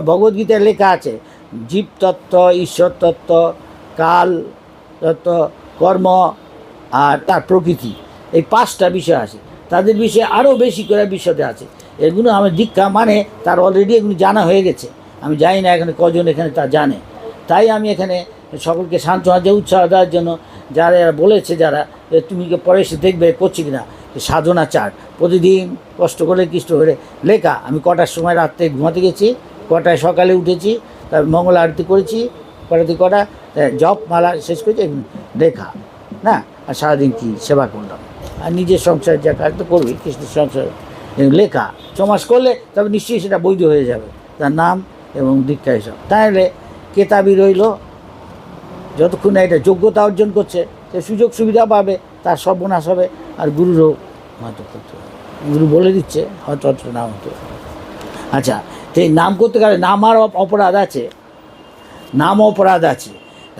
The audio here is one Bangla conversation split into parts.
ভগবদ্গীতায় লেখা আছে, জীব তত্ত্ব, ঈশ্বর তত্ত্ব, কাল তত্ত্ব, কর্ম আর তার প্রকৃতি। এই পাঁচটা বিষয় আছে। তাদের বিষয়ে আরও বেশি করে বিশদে আছে। এগুলো আমার দীক্ষা মানে তার অলরেডি এগুলো জানা হয়ে গেছে। আমি জানি না এখানে কজন এখানে তা জানে। তাই আমি এখানে সকলকে সান্ত্বনা যে উৎসাহ দেওয়ার জন্য যারা বলেছে যারা তুমি পরে এসে দেখবে করছি কিনা সাধনা চার। প্রতিদিন কষ্ট করে, কৃষ্ট করে লেখা। আমি কটার সময় রাত্রে ঘুমাতে গেছি কটায় সকালে উঠেছি তারপর মঙ্গল আরতি করেছি কটাতে কটা জপ মালা শেষ করেছি লেখা না? আর সারাদিন কি সেবা করলাম। আর নিজের সংসার যা কাজ তো করবি, কৃষ্ণের সংসার লেখা, ছমাস করলে তবে নিশ্চয়ই সেটা বৈধ হয়ে যাবে, তার নাম এবং দীক্ষা এসব। তাহলে কেতাবি রইল, যতক্ষণ না এটা যোগ্যতা অর্জন করছে, সে সুযোগ সুবিধা পাবে, তার সর্বনাশ হবে, আর গুরুরও হয়তো করতে হবে। গুরু বলে দিচ্ছে, হয়তো অত নাম হতে। আচ্ছা এই নাম করতে গেলে নাম আর অপরাধ আছে। নাম অপরাধ আছে।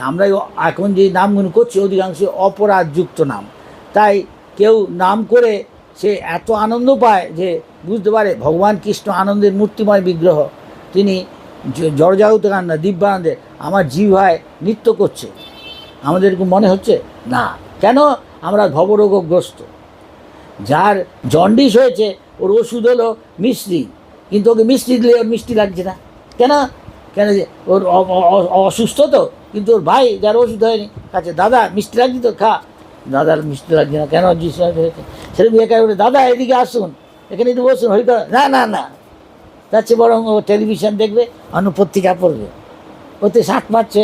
আমরা এখন যে নামগুলো করছি অধিকাংশ অপরাধযুক্ত নাম। তাই কেউ নাম করে সে এত আনন্দ পায় যে বুঝতে পারে ভগবান কৃষ্ণ আনন্দের মূর্তিময় বিগ্রহ। তিনি জ- জড়জাগত কান্না দিব্যানন্দের আমার জিভায় নৃত্য করছে। আমাদের মনে হচ্ছে? না। কেন? আমরা ভবরোগগ্রস্ত। যার জন্ডিস হয়েছে ওর ওষুধ হলো মিষ্টি কিন্তু ওকে মিষ্টি দিলে ওর মিষ্টি লাগছে না। কেন? কেন যে ওর অসুস্থ তো, কিন্তু ওর ভাই যার ওষুধ হয়নি, কাছে দাদা, মিষ্টি লাগছে তো, খা। দাদার মিষ্টি লাগছে না, কেন হয়েছে সেরকম একা বলে দাদা, এদিকে আসুন, এখানে একটু বসুন হরিকা না না না। তার চেয়ে বরং ও টেলিভিশন দেখবে অন্য পত্রিকা পড়বে। ওতে শাক পাচ্ছে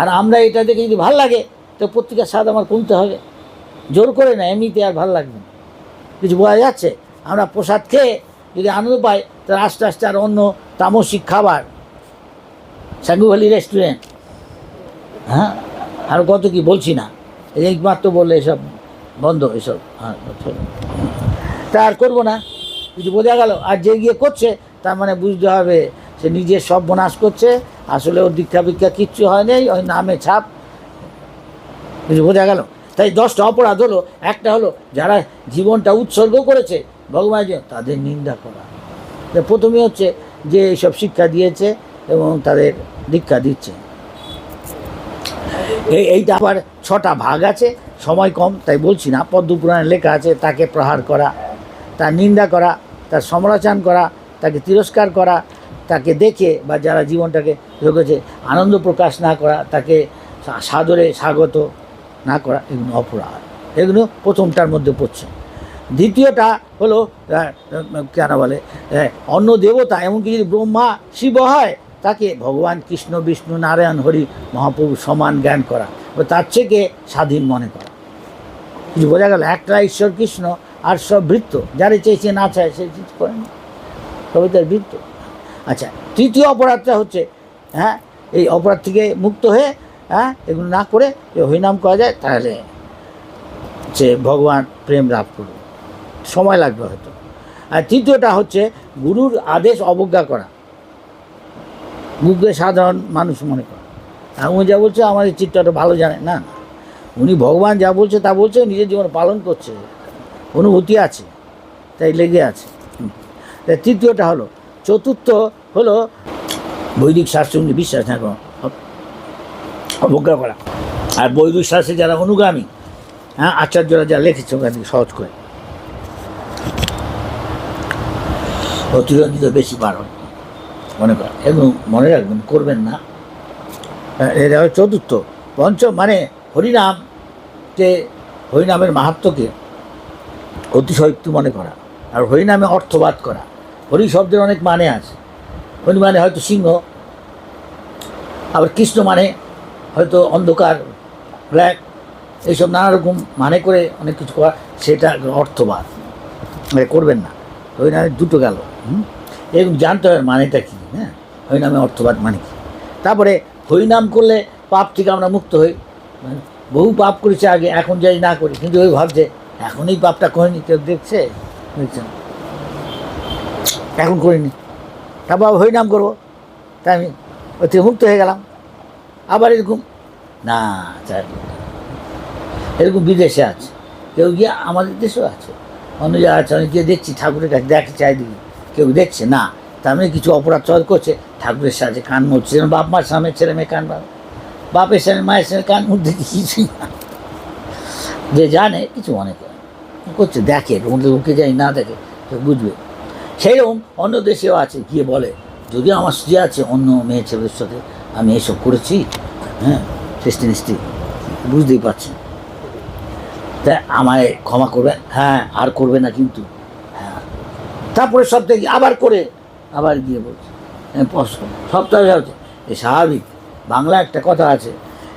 আর আমরা এটা দেখে যদি ভালো লাগে, তো পত্রিকার স্বাদ আমার কমতে হবে। জোর করে না, এমনিতে আর ভালো লাগবে কিছু বোঝা যাচ্ছে? আমরা প্রসাদ খেয়ে যদি আনন্দ পাই তাহলে আস্তে আস্তে আর অন্য তামসিক খাবার। সাঙ্গুভালি রেস্টুরেন্ট। হ্যাঁ? আর কত কি বলছি না। একমাত্র বললে এসব বন্ধ, এসব। হ্যাঁ তা আর করব না। কিছু বোঝা গেল। আর যে গিয়ে করছে, তার মানে বুঝতে হবে সে নিজের সব বনাশ করছে। আসলে ওর দীক্ষা ভিক্ষা কিচ্ছু হয় নাই, ওই নামে ছাপ। কিছু বোঝা গেল। তাই দশটা অপরাধ হলো। একটা হলো যারা জীবনটা উৎসর্গ করেছে ভগবানের জন্য তাদের নিন্দা করা। প্রথমে হচ্ছে যে এইসব শিক্ষা দিয়েছে এবং তাদের দীক্ষা দিচ্ছে। এই এইটা আবার ছটা ভাগ আছে, সময় কম, তাই বলছি না। পদ্মপুরাণে লেখা আছে, তাকে প্রহার করা, তার নিন্দা করা, তার সমালোচনা করা, তাকে তিরস্কার করা, তাকে দেখে বা যারা জীবনটাকে রেখেছে, আনন্দ প্রকাশ না করা, তাকে সাদরে স্বাগত না করা, এগুলো অপরাধ। এগুলো প্রথমটার মধ্যে পড়ছে। দ্বিতীয়টা হলো কেন বলে অন্য দেবতা, এমনকি যদি ব্রহ্মা শিব হয়, তাকে ভগবান কৃষ্ণ, বিষ্ণু, নারায়ণ, হরি, মহাপ্রভু সমান জ্ঞান করা ও তার থেকে স্বাধীন মনে করা। কিছু বোঝা গেল? একটা ঈশ্বর কৃষ্ণ আর সব বৃত্ত, যারে চেয়েছে না চায় সে কিছু করে না। তবে তার বৃত্ত। আচ্ছা তৃতীয় অপরাধটা হচ্ছে হ্যাঁ এই অপরাধ থেকে মুক্ত হয়ে হ্যাঁ এগুলো না করে হরিনাম করা যায়, তাহলে সে ভগবান প্রেম লাভ করবে। সময় লাগবে হয়তো। আর তৃতীয়টা হচ্ছে গুরুর আদেশ অবজ্ঞা করা। মুখে সাধারণ মানুষ মনে করে। আর উনি যা বলছে আমাদের চিত্রটা ভালো জানে। না উনি ভগবান যা বলছে তা বলছে, নিজের জীবন পালন করছে। অনুভূতি আছে, তাই লেগে আছে। হুম। তা তৃতীয়টা হলো, চতুর্থ হলো বৈদিক শাস্ত্রে উনি বিশ্বাস না করেন। অবজ্ঞা করা। আর বৈদিক শাস্ত্রে যারা অনুগামী হ্যাঁ আচার্যরা যা লিখেছে ওখান থেকে সহজ করে। অতিরঞ্জিত বেশি বারণ মনে করেন। এবং মনে রাখবেন করবেন না। হ্যাঁ, এটা হলো চতুর্থ। পঞ্চম মানে হরিনাম যে হরিনামের মাহাত্মকে অতিশয়ক্তি মনে করা। আর হরিনামে অর্থবাদ করা। হরি শব্দের অনেক মানে আছে। হরি মানে হয়তো সিংহ আবার কৃষ্ণ মানে হয়তো অন্ধকার ব্ল্যাক এইসব নানা রকম মানে করে অনেক কিছু করা। সেটা অর্থবাদ। মানে করবেন না। হরিনামে দুটো গেল? এরকম জানতে হবে মানেটা কী হ্যাঁ? হরিনামে অর্থবাদ মানে কী? তারপরে হরিনাম করলে পাপ থেকে আমরা মুক্ত হই। মানে বহু পাপ করেছে আগে, এখন যাই না করি। কিন্তু ওই ভাবছে, এখন এই পাপটা করিনি, কেউ দেখছে? দেখছে না। এখন করিনি। তারপর হরিনাম করব। তাই আমি থেকে মুক্ত হয়ে গেলাম। আবার এরকম, না, চাই এরকম বিদেশে আছে। কেউ গিয়ে আমাদের দেশেও আছে। অন্য জায়গায় আছে, অনেক গিয়ে দেখছি, ঠাকুরের কাছে দেখে চাই দিই কেউ দেখছে, না। তার মানে কিছু অপরাধ চল করছে। ঠাকুরের সাথে কান মুড়ছে যেন বাপ, মার সামনে ছেলে মেয়ে কান বাঁধে। বাপের সামনে, মায়ের সামনে কান মুড়তে কিছুই না। যে জানে, কিছু করে করছে, দেখে ওকে যাই না দেখে বুঝবে। সেইরকম অন্য দেশেও আছে, গিয়ে বলে যদিও আমার স্ত্রী আছে, অন্য মেয়ে ছেলেদের সাথে আমি এসব করেছি হ্যাঁ সৃষ্টি নিষ্টি বুঝতেই পারছেন। তা আমায় ক্ষমা করবে হ্যাঁ আর করবে না কিন্তু। তারপরে থেকে আবার করে আবার গিয়ে বলছে হ্যাঁ, পস- সপ্তাহে হচ্ছে এ স্বাভাবিক। বাংলা একটা কথা আছে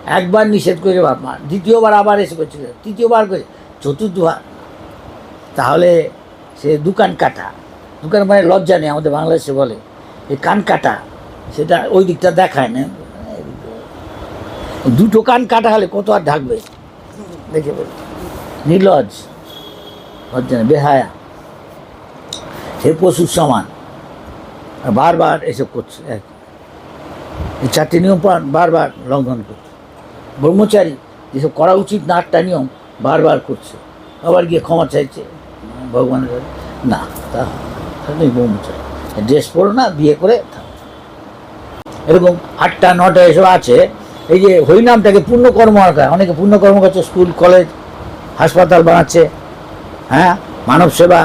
একবার নিষেধ করে বাপ মা দ্বিতীয়বার আবার এসে করছে তৃতীয়বার করে চতুর্থবার তাহলে সে দোকান কাটা। দোকান মানে লজ্জা নেই আমাদের বাংলাদেশে বলে। এই কান কাটা সেটা ওই দিকটা দেখায় না। দুটো কান কাটা হলে কত আর ঢাকবে? দেখে বলি। নির্লজ লজ্জা নেই বেহায়া। সে পশুর সমান। বারবার এসব করছে এই চারটি নিয়ম বারবার লঙ্ঘন করছে। ব্রহ্মচারী যেসব করা উচিত না, আটটা নিয়ম বারবার করছে। আবার গিয়ে ক্ষমা চাইছে, ভগবানের না, তা তুমি ব্রহ্মচারী। ড্রেস পরো না, বিয়ে করে। এরকম আটটা, নটা এসব আছে। এই যে হরিনামটাকে পূর্ণ কর্ম রাখা অনেকে পূর্ণ কর্ম করছে, স্কুল, কলেজ, হাসপাতাল বানাচ্ছে। হ্যাঁ মানব সেবা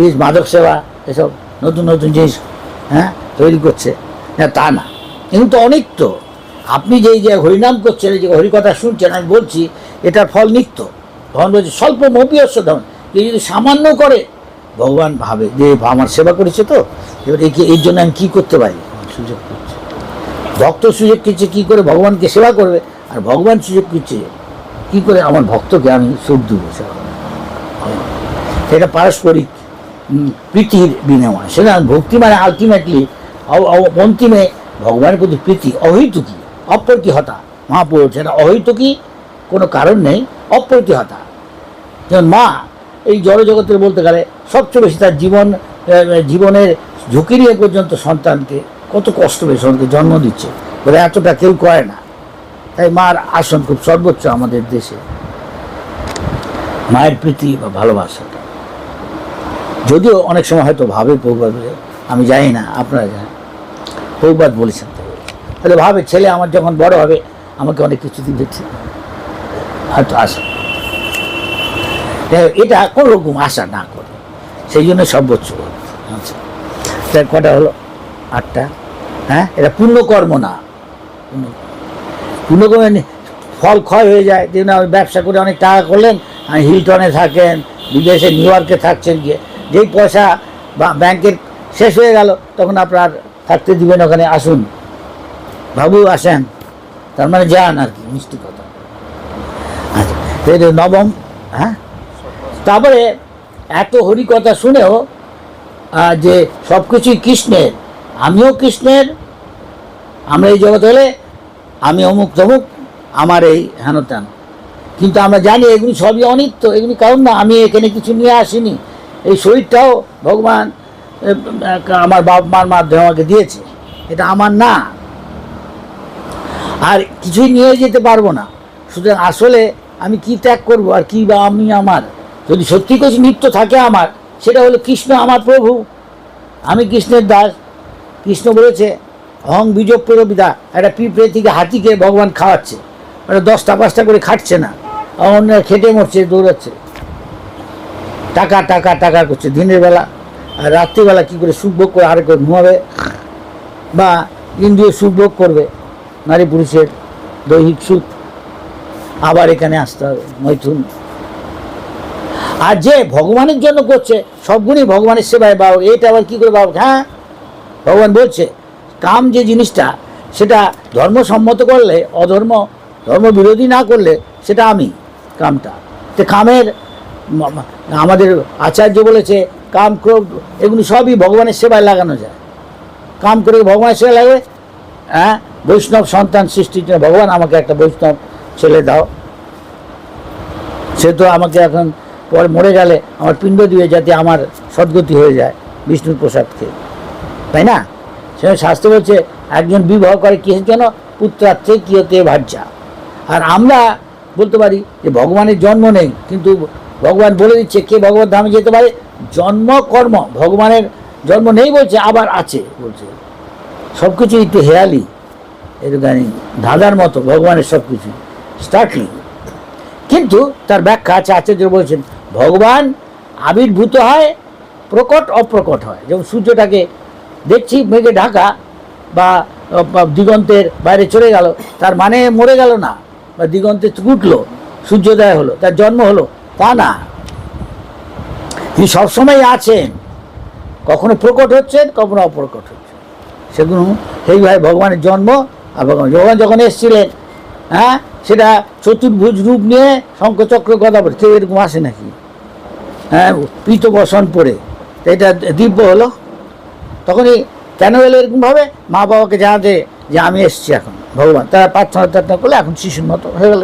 এই মাদক সেবা, এসব নতুন নতুন জিনিস হ্যাঁ তৈরি করছে। না, তা না। কিন্তু অনেক তো আপনি যেই যে হরিনাম করছেন যে হরিকথা শুনছেন, আমি বলছি, এটার ফল নিত্য। ভগবান বলছে, স্বল্প মপিয়স্য ধন। কেউ যদি সামান্য করে, ভগবান ভাবে, যে আমার সেবা করেছে তো, এবার একে, এর জন্য আমি কী করতে পারি? সুযোগ করছে ভক্ত সুযোগ কিচ্ছে কী করে ভগবানকে সেবা করবে? আর ভগবান সুযোগ কিচ্ছে কী করে আমার ভক্তকে আমি সুখ দেবো সেবা। সেটা পারস্পরিক প্রীতির বিনিময়। সেটা ভক্তি মানে আলটিমেটলি অন্তিমে ভগবানের প্রতি প্রীতি, অহৈতুকী, অপ্রতিহতা। মহাপুরুষ সেটা অহৈতুকী, কোনো কারণ নেই, অপ্রতিহতা। যেমন মা এই জড়জগতের বলতে গেলে সবচেয়ে বেশি তার জীবন জীবনের ঝুঁকি নিয়ে পর্যন্ত সন্তানকে কত কষ্ট পেয়ে সন্তানকে জন্ম দিচ্ছে। বলে এতটা কেউ করে না। তাই মার আসন খুব সর্বোচ্চ আমাদের দেশে। মায়ের প্রীতি বা ভালোবাসাটা যদিও অনেক সময় হয়তো ভাবে বলে, আমি জানি না আপনারা জানেন। প্রবাদ বলেছেন তাহলে ভাবে ছেলে আমার যখন বড় হবে আমাকে অনেক কিছু ঠিক। হয়তো আশা। এটা কোনো রকম আশা না করে। সেই জন্য সর্বোচ্চ আচ্ছা। কটা হলো? আটটা। হ্যাঁ? এটা পুণ্যকর্ম না। পুণ্য- পুণ্যকর্মে নি- ফল ক্ষয় হয়ে যায়। যেমন ব্যবসা করে অনেক টাকা করলেন হিলটনে থাকেন বিদেশে নিউ ইয়র্কে থাকছেন গিয়ে। যেই পয়সা ব্যাংকের শেষ হয়ে গেল, তখন আপনার থাকতে দিবেন ওখানে, আসুন। বাবু আসেন। তার মানে যান আর কি, মিষ্টি কথা। আচ্ছা নবম হ্যাঁ? তারপরে এত হরি কথা শুনেও যে সব কিছুই কৃষ্ণের। আমিও কৃষ্ণের, আমরা এই জগৎ হলে, আমি অমুক তমুক, আমার এই হেন কিন্তু আমরা জানি এগুলি সবই অনিত্য, এগুলি কারণ না, আমি এখানে কিছু নিয়ে আসিনি। এই শরীরটাও ভগবান আমার বাপ মার মাধ্যমে আমাকে দিয়েছে। এটা আমার না। আর কিছুই নিয়ে যেতে পারব না। সুতরাং আসলে আমি কি ত্যাগ করব আর কি বা আমি আমার? যদি সত্যি কিছু নিত্য থাকে আমার, সেটা হলো কৃষ্ণ আমার প্রভু। আমি কৃষ্ণের দাস। কৃষ্ণ বলেছে, অহং বীজ প্রবিদা একটা পিঁপড়ে থেকে হাতিকে ভগবান খাওয়াচ্ছে। ওটা দশটা পাঁচটা করে খাটছে না। অন্য খেটে মরছে, দৌড়াচ্ছে। টাকা টাকা টাকা করছে। দিনের বেলা আর রাত্রিবেলা কী করে সুখ ভোগ করে আরেক ঘুমাবে? বা ইন্দ্রিয় সুখ ভোগ করবে। নারী পুরুষের দৈহিক সুখ। আবার এখানে আসতে হবে, মৈথুন। আর যে ভগবানের জন্য করছে সবগুলি ভগবানের সেবায় বাবা এটা আবার কী করে বাবা হ্যাঁ? ভগবান বলছে, কাম যে জিনিসটা, সেটা ধর্মসম্মত করলে, অধর্ম ধর্ম বিরোধী না করলে, সেটা আমি, কামটা। তো কামের আমাদের আচার্য বলেছে, কাম ক্রোধ, এগুলি সবই ভগবানের সেবায় লাগানো যায়। কাম করে ভগবানের সেবায় লাগবে হ্যাঁ? বৈষ্ণব সন্তান সৃষ্টির জন্য ভগবান আমাকে একটা বৈষ্ণব ছেলে দাও। সে তো আমাকে এখন পরে মরে গেলে আমার পিণ্ড দিয়ে যাতে আমার সদ্গতি হয়ে যায় বিষ্ণুর প্রসাদকে তাই না? সে শাস্ত্র বলছে, একজন বিবাহ করে কিসের জন্য পুত্রার্থে কিয়তে ভাজ্যা আর আমরা বলতে পারি যে ভগবানের জন্ম নেই, কিন্তু ভগবান বলে দিচ্ছে কে ভগবত ধামে যেতে পারে? জন্ম কর্ম। ভগবানের জন্ম নেই বলছে, আবার আছে বলছে। সব কিছু একটু হেয়ালি। একটুখানি ধাঁধার মতো ভগবানের সব কিছু স্টার্টলি কিন্তু তার ব্যাখ্যা আছে, আচার্য বলছেন, ভগবান আবির্ভূত হয়, প্রকট অপ্রকট হয়। যেমন সূর্যটাকে দেখছি মেঘে ঢাকা বা দিগন্তের বাইরে চলে গেল, তার মানে মরে গেল না, বা দিগন্তে উঠল, সূর্যোদয় হলো, তার জন্ম হলো। তা না। তিনি সবসময় আছেন। কখনো প্রকট হচ্ছেন, কখনো অপ্রকট হচ্ছেন। সেগুলো সেইভাবে ভগবানের জন্ম আর ভগবান ভগবান যখন এসেছিলেন হ্যাঁ সেটা চতুর্ভুজ রূপ নিয়ে শঙ্খচক্র কথা পড়ে কেউ এরকম আসে নাকি? হ্যাঁ পিত বসন পড়ে এটা দিব্য হলো। তখনই কেন এলো এরকমভাবে মা বাবাকে জানাতে যে আমি এসেছি এখন, ভগবান। তারা প্রার্থনা টার্থনা করলে এখন শিশুর মতো হয়ে গেল।